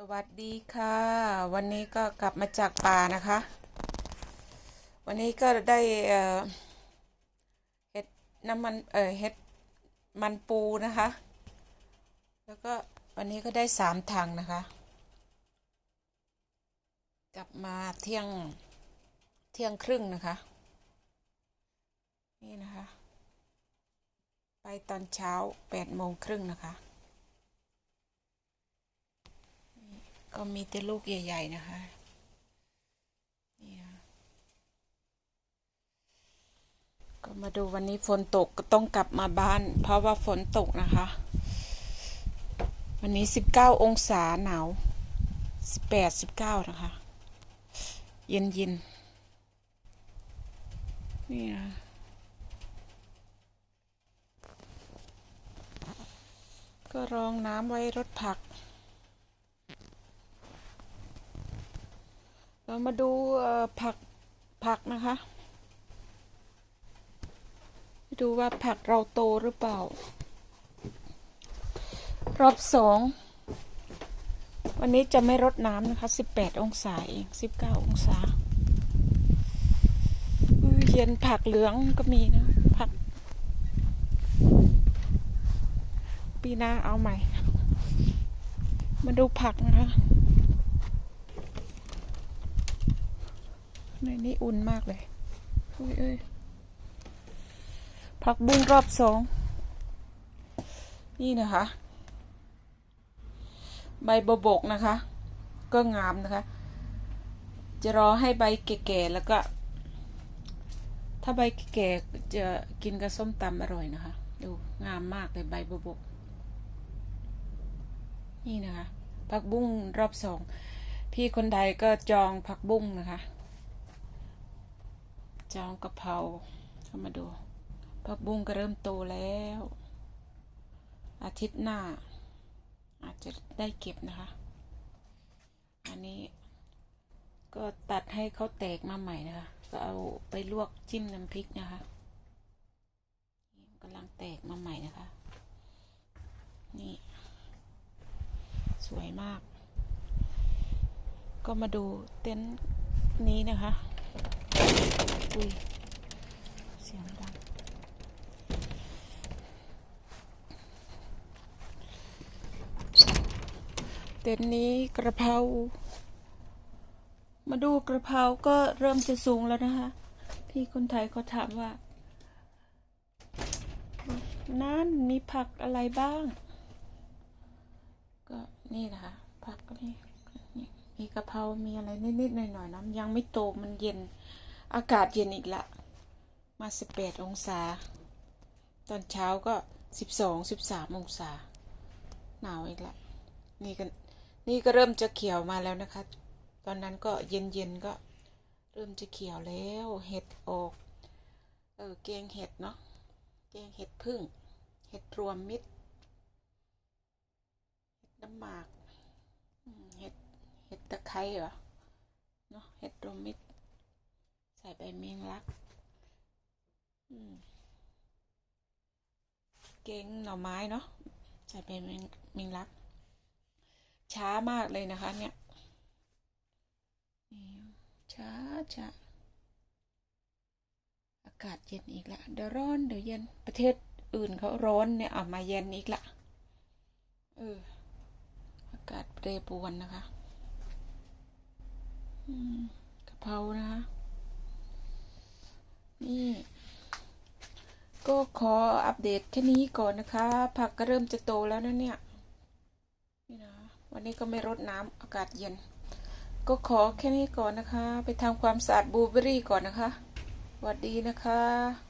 สวัสดีค่ะ วันนี้ก็กลับมาจากป่านะคะ วันนี้ก็ได้เอ็ดน้ำมันเออเห็ดมันปูนะคะ แล้วก็วันนี้ก็ได้สามถังนะคะ กลับมาเที่ยงเที่ยงครึ่งนะคะ นี่นะคะ ไปตอนเช้าแปดโมงครึ่งนะคะ ก็มีแต่ลูกใหญ่ ๆ นะคะ นี่นะก็มาดูวันนี้ฝนตกก็ต้องกลับมาบ้าน เพราะว่าฝนตกนะคะ วันนี้สิบเก้าองศาหนาวสิบแปดสิบเก้านะคะ เย็นเย็นๆนี่นะก็รองน้ำไว้รดผัก เรามาดูผักผักนะคะ ดูว่าผักเราโตหรือเปล่า รอบสอง วันนี้จะไม่รดน้ำนะคะ 18 องศาเอง 19 องศาเย็นผักเหลืองก็มีนะ ผัก ปีหน้าเอาใหม่ มาดูผักนะคะ ในนี้อุ่นมากเลยอุ้ยเอ้ยผักบุ้งรอบสอง นี่นะคะ ใบบบกนะคะ ก็งามนะคะ จะรอให้ใบแก่ๆแล้วก็ ถ้าใบแก่ๆจะกินกับส้มตำอร่อยนะคะ ดูงามมากเลยใบบบก นี่นะคะผักบุ้งรอบสอง พี่คนใดก็จองผักบุ้งนะคะ จองกระเพราเข้ามาดูผักบุ้งก็เริ่มโตแล้ว อาทิตย์หน้า อาจจะได้เก็บนะคะ อันนี้ก็ตัดให้เขาแตกมาใหม่นะคะ ก็เอาไปลวกจิ้มน้ำพริกนะคะกำลังแตกมาใหม่นะคะ นี่ สวยมาก ก็มาดูเต็นท์นี้นะคะ อุ้ยเสียงดังเต็นท์นี้กระเพรามาดูกระเพราก็เริ่มจะสูงแล้วนะคะ พี่คนไทยเขาถามว่า นั่นมีผักอะไรบ้าง ก็นี่นะคะผักก็นี่มีกระเพรา มีอะไรนิดๆหน่อยๆนะยังไม่โตมันเย็น อากาศเย็นอีกละ มาสิบแปดองศา ตอนเช้าก็สิบสองสิบสามองศา หนาวอีกละ นี่ก็นี่ก็เริ่มจะเขียวมาแล้วนะคะ ตอนนั้นก็เย็นเย็นก็เริ่มจะเขียวแล้ว เห็ดออก เออแกงเห็ดเนาะ แกงเห็ดพึ่ง เห็ดรวมมิตร เห็ดน้ำหมาก เห็ด เห็ดตะไคร้เหรอ เนาะ เห็ดรวมมิตร ใส่ใบเมียงลักเก่งหน่อไม้เนาะใส่ใบเมียงเมียงลัก ช้ามากเลยนะคะ เนี่ยช้าช้าอากาศเย็นอีกละเดี๋ยวร้อนเดี๋ยวเย็นประเทศอื่นเขาร้อนเนี่ยเอามาเย็นอีกละเอออากาศแปรปรวนนะคะอืมกะเพรานะคะ นี่ ก็ขออัปเดตแค่นี้ก่อนนะคะ ผักก็เริ่มจะโตแล้วนะเนี่ย นี่นะวันนี้ก็ไม่รดน้ำอากาศเย็น ก็ขอแค่นี้ก่อนนะคะ ไปทำความสะอาดบลูเบอรี่ก่อนนะคะสวัสดีนะคะ